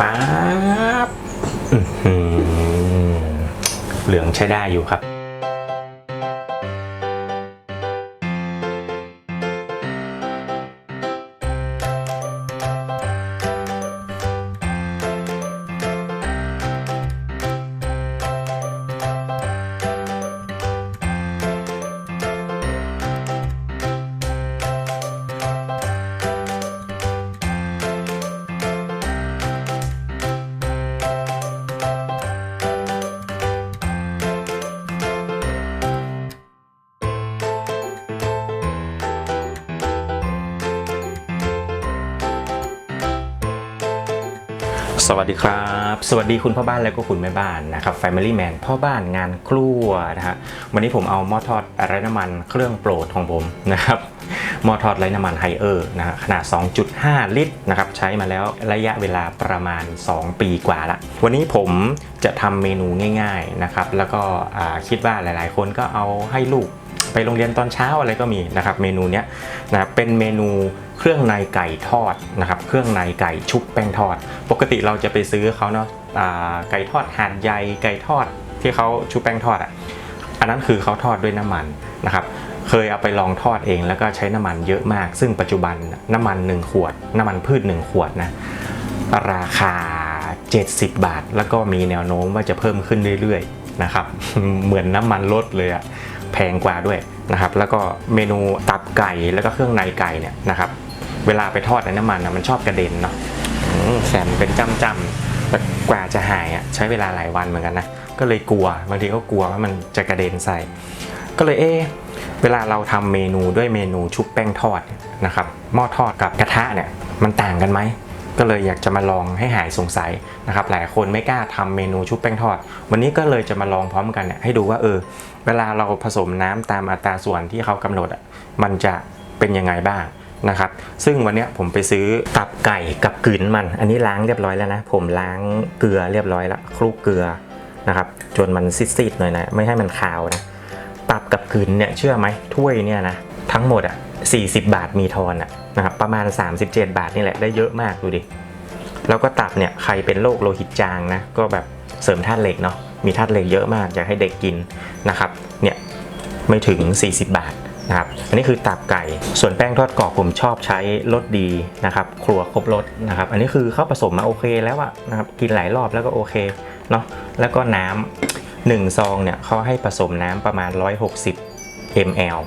ป๊าบเหลืองใช้ได้อยู่ครับ สวัสดีครับ สวัสดีคุณพ่อบ้านและก็คุณแม่บ้านนะครับ Family Man พ่อบ้านงานครัวนะฮะวันนี้ผมเอาหม้อทอดไร้น้ำมันเครื่องโปรดของผมนะครับหม้อทอดไร้น้ำมันไฮเออร์นะฮะขนาด 2.5 ลิตรนะครับใช้มาแล้วระยะเวลาประมาณ 2 ปีกว่าละ วันนี้ผมจะทำเมนูง่ายๆนะครับแล้วก็คิดว่าหลายๆ คนก็เอาให้ลูกไปโรงเรียนตอนเช้าอะไรก็มีนะครับเมนูเนี้ยนะครับเป็นเมนู เครื่องในไก่ทอดนะครับ เครื่องในไก่ชุบแป้งทอด ปกติเราจะไปซื้อเขาเนาะไก่ทอดหาดใหญ่ไก่ทอดที่เขาชุบแป้งทอดอะ อันนั้นคือเขาทอดด้วยน้ำมันนะครับ เคยเอาไปลองทอดเองแล้วก็ใช้น้ำมันเยอะมาก ซึ่งปัจจุบันน้ำมัน 1 ขวด น้ำมันพืช 1 ขวดนะราคา 70 บาท แล้วก็มีแนวโน้มว่าจะเพิ่มขึ้นเรื่อยๆนะครับ เหมือนน้ำมันลดเลยอะแพงกว่าด้วยนะครับ แล้วก็เมนูตับไก่แล้วก็เครื่องในไก่เนี่ยนะครับ เวลาไปทอดในน้ำมันนะมันชอบกระเด็นเนาะอืมแสบเป็นจ้ำๆแต่กว่าจะหายอะใช้เวลาหลายวันเหมือนกันนะก็เลยกลัวบางทีก็กลัวว่ามันจะกระเด็นใส่ ก็เลยเอ๊เวลาเราทำเมนูด้วยเมนูชุบแป้งทอดนะครับหม้อทอดกับกระทะเนี่ยมันต่างกันไหมก็เลยอยากจะมาลองให้หายสงสัยนะครับหลายคนไม่กล้าทำเมนูชุบแป้งทอด วันนี้ก็เลยจะมาลองพร้อมกันเนี่ยให้ดูว่าเออเวลาเราผสมน้ำตามอัตราส่วนที่เขากำหนดอะมันจะเป็นยังไงบ้าง นะครับ ซึ่งวันนี้ผมไปซื้อตับไก่กับกลืนมัน อันนี้ล้างเรียบร้อยแล้วนะ ผมล้างเกลือเรียบร้อยแล้วคลุกเกลือนะครับ จนมันซีดๆหน่อยนะ ไม่ให้มันขาวนะ ตับกับกลืนเนี่ยเชื่อไหมถ้วยเนี่ยนะทั้งหมดอะ40 บาทมีทอนอะนะครับประมาณ 37 บาทนี่แหละได้เยอะมากดูดิ แล้วก็ตับเนี่ยใครเป็นโรคโลหิตจางนะก็แบบเสริมธาตุเหล็กเนาะมีธาตุเหล็กเยอะมากอยากให้เด็กกินนะครับเนี่ยไม่ถึง 40 บาท นะครับอันนี้คือตับไก่ ส่วนแป้งทอดกรอบผมชอบใช้รสดีนะครับครัวครบรสนะครับ อันนี้คือเขาผสมมาโอเคแล้วอะนะครับกินหลายรอบแล้วก็โอเคเนาะแล้วก็น้ำหนึ่งซองเนี่ยเขาให้ผสมน้ำประมาณ 160 ml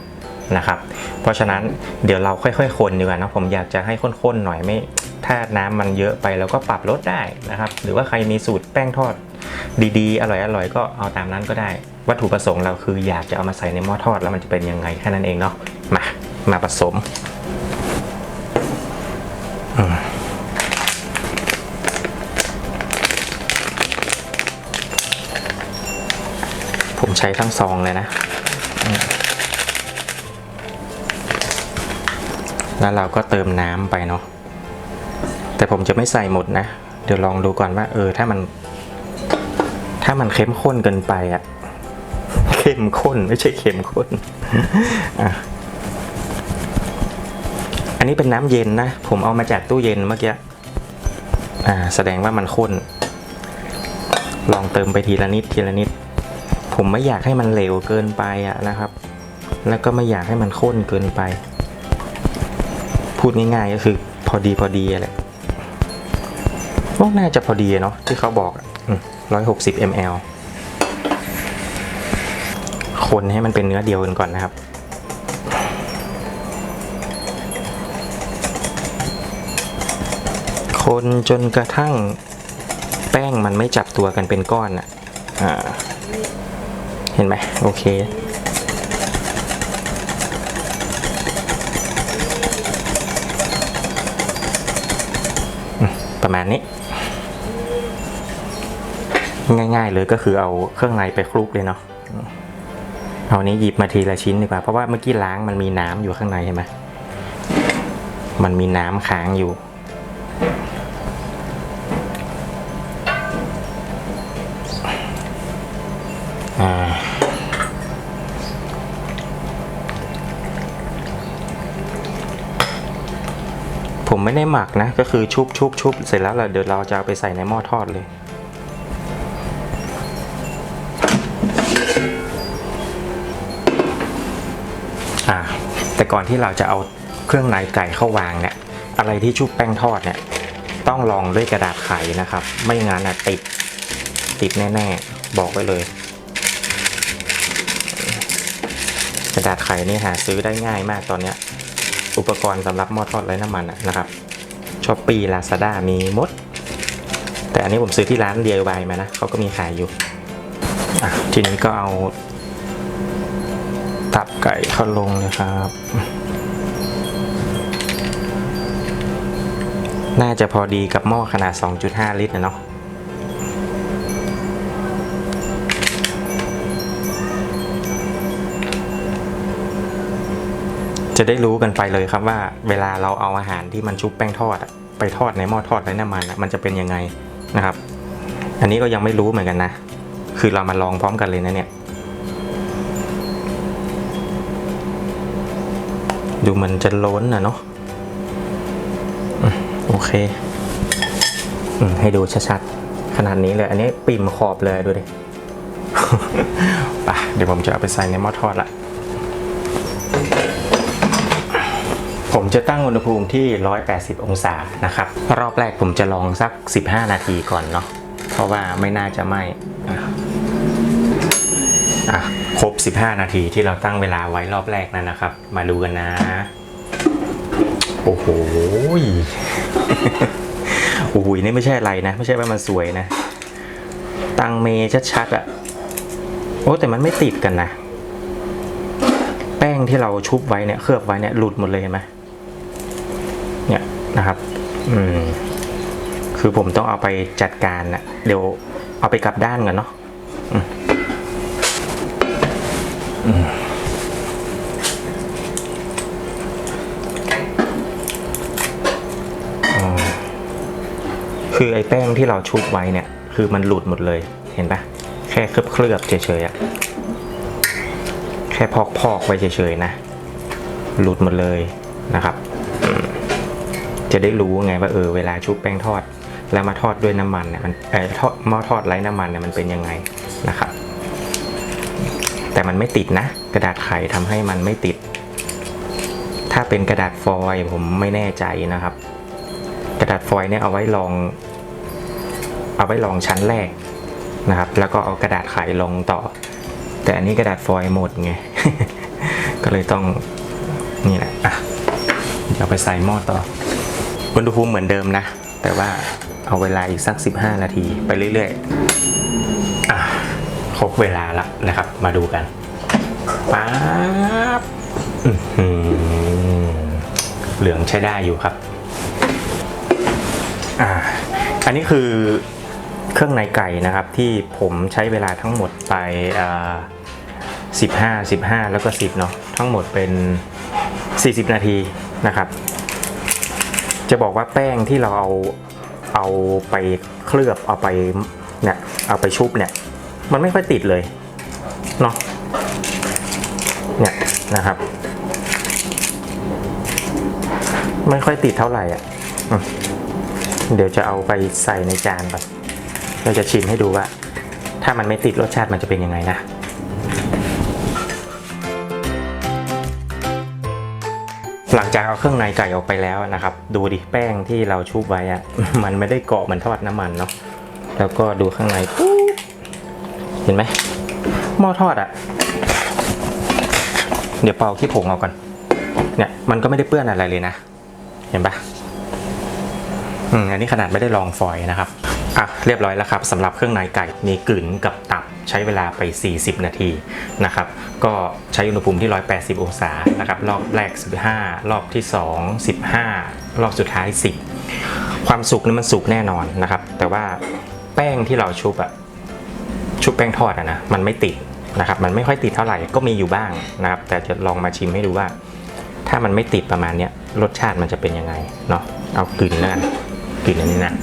นะครับเพราะฉะนั้นเดี๋ยวเราค่อยๆคนดีกว่านะผมอยากจะให้ข้นๆหน่อยไม่ถ้าน้ำมันเยอะไปเราก็ปรับลดได้นะครับ หรือว่าใครมีสูตรแป้งทอด ดีๆ อร่อยๆก็เอาตามนั้นก็ได้ วัตถุประสงค์เราคืออยากจะเอามาใส่ในหม้อทอดแล้วมันจะเป็นยังไงแค่นั้นเองเนาะมามาผสมอืมผมใช้ทั้งซองเลยนะ แล้วเราก็เติมน้ำไปเนาะ แต่ผมจะไม่ใส่หมดนะ เดี๋ยวลองดูก่อนว่า เออ ถ้ามัน ถ้ามันเข้มข้นเกินไปอะเข้มข้นไม่ใช่เข้มข้นอะอันนี้เป็นน้ำเย็นนะ ผมเอามาจากตู้เย็นเมื่อกี้อ่า แสดงว่ามันข้น ลองเติมไปทีละนิดทีละนิด ผมไม่อยากให้มันเหลวเกินไปอะนะครับ แล้วก็ไม่อยากให้มันข้นเกินไป พูดง่ายๆก็คือ พอดีพอดีแหละพวกน่าจะพอดีเนาะที่เขาบอกอะ 160 ml คนให้มันเป็นเนื้อเดียวกันก่อนนะครับ คนจนกระทั่งแป้งมันไม่จับตัวกันเป็นก้อนอะเห็นไหมโอเคประมาณนี้ ง่ายๆเลยก็คือเอาเครื่องในไปคลุกเลยเนาะเอานี้หยิบมาทีละชิ้นดีกว่า เพราะว่าเมื่อกี้ล้างมันมีน้ำอยู่ข้างในใช่ไหมมันมีน้ำค้างอยู่ อ่าผมผมไม่ได้หมักนะ ก็คือชุบชุบชุบเสร็จแล้วเราเดี๋ยวเราจะเอาไปใส่ในหม้อทอดเลย ก่อนที่เราจะเอาเครื่องในไก่เข้าวางเนี่ยอะไรที่ชุบแป้งทอดเนี่ยต้องลองด้วยกระดาษไขนะครับ ไม่งั้นนะติดติดแน่ๆ บอกไว้เลย กระดาษไขนี่หาซื้อได้ง่ายมากตอนนี้อุปกรณ์สำหรับหม้อทอดไร้น้ำมันนะครับช้อปปี้ลาซาด้ามีมด แต่อันนี้ผมซื้อที่ร้าน DIY มานะเขาก็มีขายอยู่ทีนี้ก็เอา ตับไก่เข้าลงเลยครับ น่าจะพอดีกับหม้อขนาด 2.5 ลิตรนะเนาะจะได้รู้กันไปเลยครับว่าเวลาเราเอาอาหารที่มันชุบแป้งทอดไปทอดในหม้อทอดไร้น้ำมันอะมันจะเป็นยังไงนะครับ อันนี้ก็ยังไม่รู้เหมือนกันนะ คือเรามาลองพร้อมกันเลยนะเนี่ย ดูมันจะล้นนะเนาะโอเคอให้ดูชัดๆ ขนาดนี้เลย อันนี้ปิ่มขอบเลยดูดิไปเดี๋ยวผมจะเอาไปใส่ในหม้อทอดละผมจะตั้งอุณหภูมิที่ 180 องศานะครับ รอบแรกผมจะลองสัก 15 นาทีก่อนเนาะเพราะว่าไม่น่าจะไหม้ อะครบ 15 นาทีที่เราตั้งเวลาไว้รอบแรกนั่นนะครับ มาดูกันนะ โอ้โหโอ้โหนี่ไม่ใช่อะไรนะ ไม่ใช่ว่ามันสวยนะ ตั้งเมชัดๆอะ่ะ โอ้แต่มันไม่ติดกันนะ แป้งที่เราชุบไว้เนี่ย เคลือบไว้เนี่ยหลุดหมดเลยเห็นไหมเนี่ยนะครับ อืม คือผมต้องเอาไปจัดการนะเดี๋ยวเอาไปกลับด้านกันเนาะ คือไอ้แป้งที่เราชุบไว้เนี่ย คือมันหลุดหมดเลยเห็นปะแค่เคลือบเคลือบๆเฉยๆอะแค่พอกๆไว้เฉยๆนะ หลุดหมดเลยนะครับ จะได้รู้ไงว่าเออเวลาชุบแป้งทอด แล้วมาทอดด้วยน้ำมันเนี่ยมันเออทอดหม้อทอดไร้น้ำมันเนี่ยมันเป็นยังไงนะครับ แต่มันไม่ติดนะ กระดาษไขทำให้มันไม่ติด ถ้าเป็นกระดาษฟอยล์ผมไม่แน่ใจนะครับ กระดาษฟอยล์เนี่ยเอาไว้ลอง เอาไว้ลองชั้นแรกนะครับ แล้วก็เอากระดาษไขลงต่อ แต่อันนี้กระดาษฟอยล์หมดไง ก็เลยต้องนี่แหละอะเดี๋ยวไปใส่หม้อต่ออุณหภูมิเหมือนเดิมนะ แต่ว่าเอาเวลาอีกสัก 15 นาทีไปเรื่อยๆอะครบเวลาละนะครับ มาดูกันป๊าบเหลืองใช้ได้อยู่ครับ อ่า อันนี้คือ เครื่องในไก่นะครับที่ผมใช้เวลาทั้งหมดไป15 15 แล้วก็ 10 เนาะทั้งหมดเป็น 40 นาทีนะครับ จะบอกว่าแป้งที่เราเอาเอาไปเคลือบเอาไปเนี่ยเอาไปชุบเนี่ย มันไม่ค่อยติดเลยเนาะเนี่ยนะครับ ไม่ค่อยติดเท่าไหร่อะ เดี๋ยวจะเอาไปใส่ในจานก่อน เราจะชิมให้ดูว่า ถ้ามันไม่ติดรสชาติมันจะเป็นยังไงนะหลังจากเอาเครื่องในไก่ออกไปแล้วนะครับ ดูดิแป้งที่เราชุบไว้อะมันไม่ได้เกาะเหมือนทอดน้ำมันเนาะแล้วก็ดูข้างในปุ๊บเห็นไหมหม้อทอดอะเดี๋ยวเป่าขี้ผงเอาก่อนเนี่ยมันก็ไม่ได้เปื้อนอะไรเลยนะ เห็นปะอืมอันนี้ขนาดไม่ได้ลองฟอยนะครับ อะเรียบร้อยแล้วครับสำหรับเครื่องในไก่มีกลืนกับตับใช้เวลาไป 40 นาทีนะครับก็ใช้อุณหภูมิที่ 180 องศานะครับรอบแรก 15 รอบที่ 2 15 รอบสุดท้าย 10 ความสุกนี่มันสุกแน่นอนนะครับ แต่ว่าแป้งที่เราชุบอะชุบแป้งทอดอะนะมันไม่ติดนะครับมันไม่ค่อยติดเท่าไหร่ก็มีอยู่บ้างนะครับ แต่จะลองมาชิมให้ดูว่า ถ้ามันไม่ติดประมาณเนี้ยรสชาติมันจะเป็นยังไงเนาะเอากลิ่นแล้วกันกลิ่นอันนี้นะ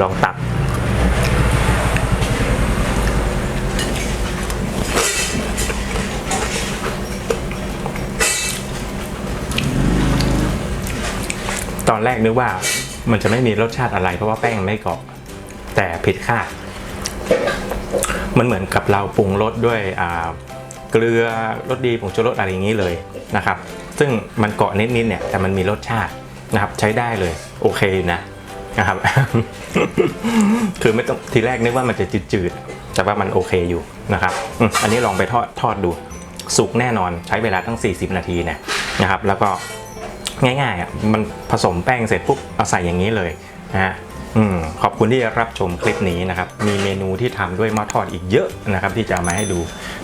ลองตัก ตอนแรกนึกว่ามันจะไม่มีรสชาติอะไรเพราะว่าแป้งไม่เกาะแต่ผิดคาดมันเหมือนกับเราปรุงรสด้วยเกลือรสดีผงชูรสอะไรอย่างนี้เลยนะครับ ซึ่งมันเกาะนิดๆเนี่ยแต่มันมีรสชาตินะครับใช้ได้เลยโอเคนะ นะครับ คือไม่ต้องทีแรกนึกว่ามันจะจืดๆแต่ว่ามันโอเคอยู่นะครับอันนี้ลองไปทอดทอดดูสุกแน่นอนใช้เวลาตั้ง 40 นาทีนี่ยนะครับ แล้วก็ง่ายๆอะมันผสมแป้งเสร็จปุ๊บเอาใส่อย่างนี้เลยนะฮะอืมขอบคุณที่รับชมคลิปนี้นะครับ มีเมนูที่ทำด้วยหม้อทอดอีกเยอะนะครับ ที่จะมาให้ดู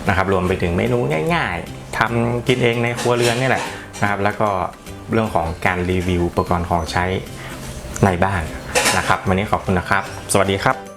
นะครับ รวมไปถึงเมนูง่าย ๆทำกินเองในครัวเรือนนี่แหละนะครับ แล้วก็เรื่องของการรีวิวอุปกรณ์ของใช้ในบ้าน นะครับ วันนี้ขอบคุณนะครับ สวัสดีครับ